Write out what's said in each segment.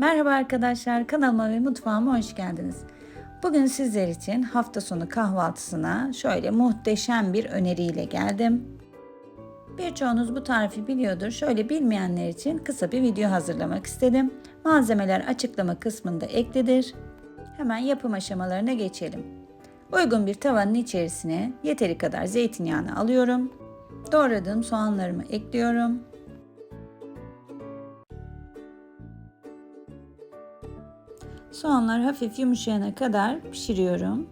Merhaba arkadaşlar, kanalıma ve mutfağıma hoş geldiniz. Bugün sizler için hafta sonu kahvaltısına şöyle muhteşem bir öneriyle geldim. Birçoğunuz bu tarifi biliyordur. Şöyle bilmeyenler için kısa bir video hazırlamak istedim. Malzemeler açıklama kısmında eklidir. Hemen yapım aşamalarına geçelim. Uygun bir tavanın içerisine yeteri kadar zeytinyağını alıyorum. Doğradığım soğanlarımı ekliyorum. Soğanlar hafif yumuşayana kadar pişiriyorum.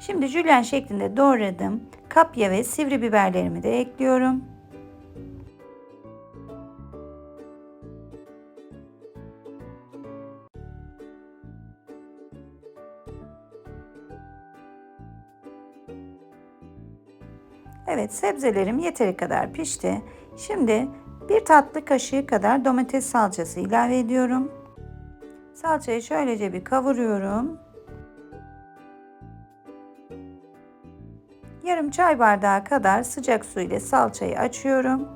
Şimdi jülyen şeklinde doğradım. Kapya ve sivri biberlerimi de ekliyorum. Evet sebzelerim yeteri kadar pişti. Şimdi bir tatlı kaşığı kadar domates salçası ilave ediyorum. Salçayı şöylece bir kavuruyorum. Yarım çay bardağı kadar sıcak su ile salçayı açıyorum.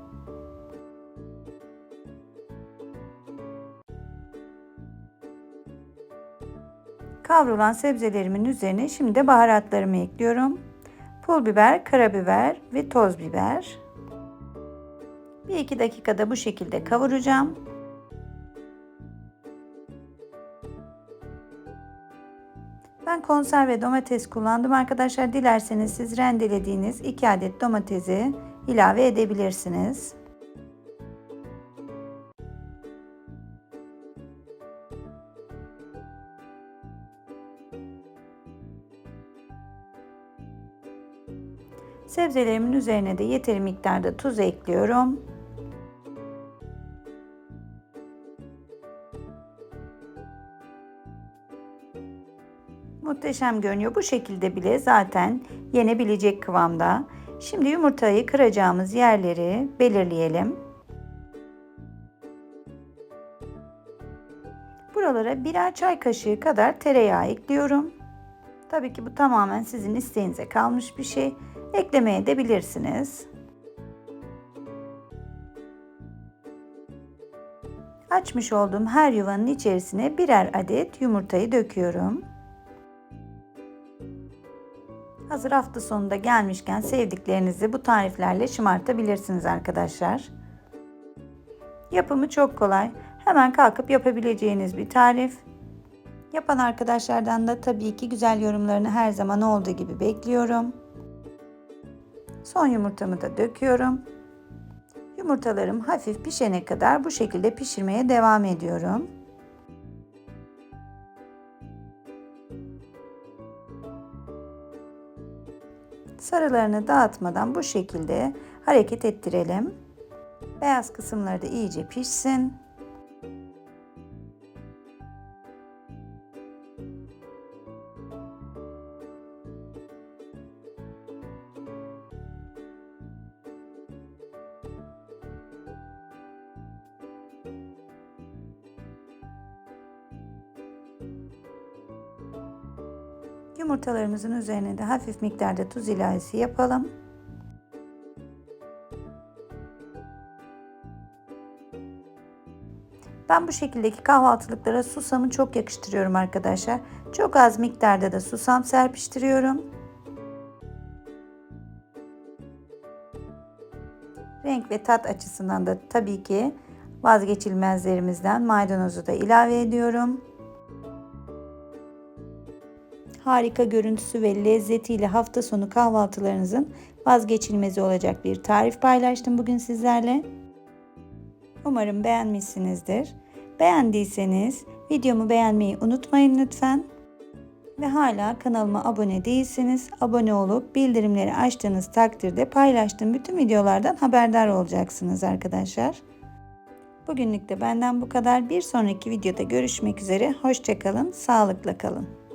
Kavrulan sebzelerimin üzerine şimdi baharatlarımı ekliyorum. Pul biber, karabiber ve toz biber. Bir iki dakikada bu şekilde kavuracağım. Ben konserve domates kullandım arkadaşlar. Dilerseniz siz rendelediğiniz 2 adet domatesi ilave edebilirsiniz. Sebzelerimin üzerine de yeteri miktarda tuz ekliyorum. Muhteşem görünüyor. Bu şekilde bile zaten yenebilecek kıvamda. Şimdi yumurtayı kıracağımız yerleri belirleyelim. Buralara birer çay kaşığı kadar tereyağı ekliyorum. Tabii ki bu tamamen sizin isteğinize kalmış bir şey. Eklemeye de bilirsiniz. Açmış olduğum her yuvanın içerisine birer adet yumurtayı döküyorum. Hazır hafta sonunda gelmişken sevdiklerinizi bu tariflerle şımartabilirsiniz arkadaşlar. Yapımı çok kolay. Hemen kalkıp yapabileceğiniz bir tarif. Yapan arkadaşlardan da tabii ki güzel yorumlarını her zaman olduğu gibi bekliyorum. Son yumurtamı da döküyorum. Yumurtalarım hafif pişene kadar bu şekilde pişirmeye devam ediyorum. Sarılarını dağıtmadan bu şekilde hareket ettirelim. Beyaz kısımları da iyice pişsin. Yumurtalarımızın üzerine de hafif miktarda tuz ilavesi yapalım. Ben bu şekildeki kahvaltılıklara susamı çok yakıştırıyorum arkadaşlar. Çok az miktarda da susam serpiştiriyorum. Renk ve tat açısından da tabii ki vazgeçilmezlerimizden maydanozu da ilave ediyorum. Harika görüntüsü ve lezzetiyle hafta sonu kahvaltılarınızın vazgeçilmezi olacak bir tarif paylaştım bugün sizlerle. Umarım beğenmişsinizdir. Beğendiyseniz videomu beğenmeyi unutmayın lütfen. Ve hala kanalıma abone değilseniz abone olup bildirimleri açtığınız takdirde paylaştığım bütün videolardan haberdar olacaksınız arkadaşlar. Bugünlük de benden bu kadar. Bir sonraki videoda görüşmek üzere. Hoşçakalın, sağlıkla kalın.